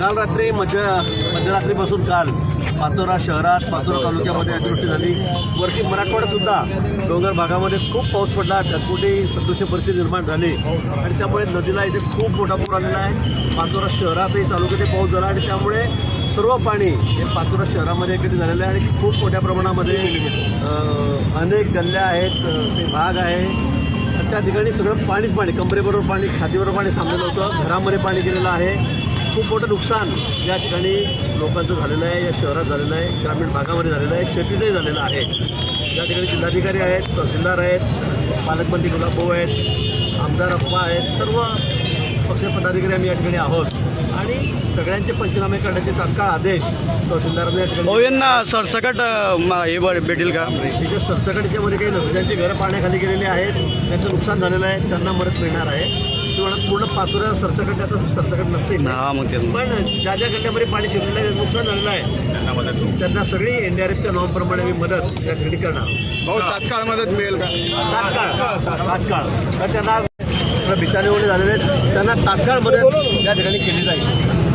काल रात्री मध्य मध्यरात्रीपासून काल पाचोरा शहरात पाचोरा तालुक्यामध्ये अतिवृष्टी झाली. वरती मराठवाड्यात सुद्धा डोंगर भागामध्ये खूप पाऊस पडला. ढगफुटी सदृश्य परिस्थिती निर्माण झाली. आणि त्यामुळे नदीला इथे खूप मोठा पूर आलेला आहे. पाचोरा शहरातही तालुक्यातही पाऊस झाला. आणि त्यामुळे सर्व पाणी हे पाचोरा शहरामध्ये एकत्रित झालेलं आहे. आणि खूप मोठ्या प्रमाणामध्ये अनेक गल्ल्या आहेत. ते भाग आहे. त्या ठिकाणी सगळं पाणीच पाणी कंबरेबरोबर पाणी छातीबरोबर पाणी थांबलेलं होतं. घरामध्ये पाणी गेलेलं आहे. खूप मोठं नुकसान या ठिकाणी लोकांचं झालेलं आहे या शहरात झालेलं आहे ग्रामीण भागामध्ये झालेलं आहे शेतीचंही झालेलं आहे. या ठिकाणी जिल्हाधिकारी आहेत तहसीलदार आहेत पालकमंत्री गुलाबभाऊ आहेत आमदार अप्पा आहेत सर्व पक्ष पदाधिकारी आम्ही या ठिकाणी आहोत. आणि सगळ्यांचे पंचनामे करण्याचे तात्काळ आदेश तहसीलदारांनी या ठिकाणी ओव्यांना सरसकट म- हे ब- भेटेल का? तिथे सरसकटच्यामध्ये काही नसतं ज्यांची घरं पाण्याखाली गेलेली आहेत त्यांचं नुकसान झालेलं आहे त्यांना मदत मिळणार आहे. तुम्हाला पूर्ण पाचोऱ्या सरसकट त्याचं सरसकट नसते हा मग ते पण ज्या ज्या गल्ल्यामध्ये पाणी शिरलेलं आहे नुकसान झालेलं आहे. त्यांना सगळी एनडीआरएफच्या नॉर्मप्रमाणे आम्ही मदत या ठिकाणी करणार भाऊ तात्काळ मदत मिळेल का? तात्काळ. तात्काळ. तर त्यांना बिचारे वगैरे झालेले आहेत. त्यांना तात्काळ मदत या ठिकाणी केली जाईल.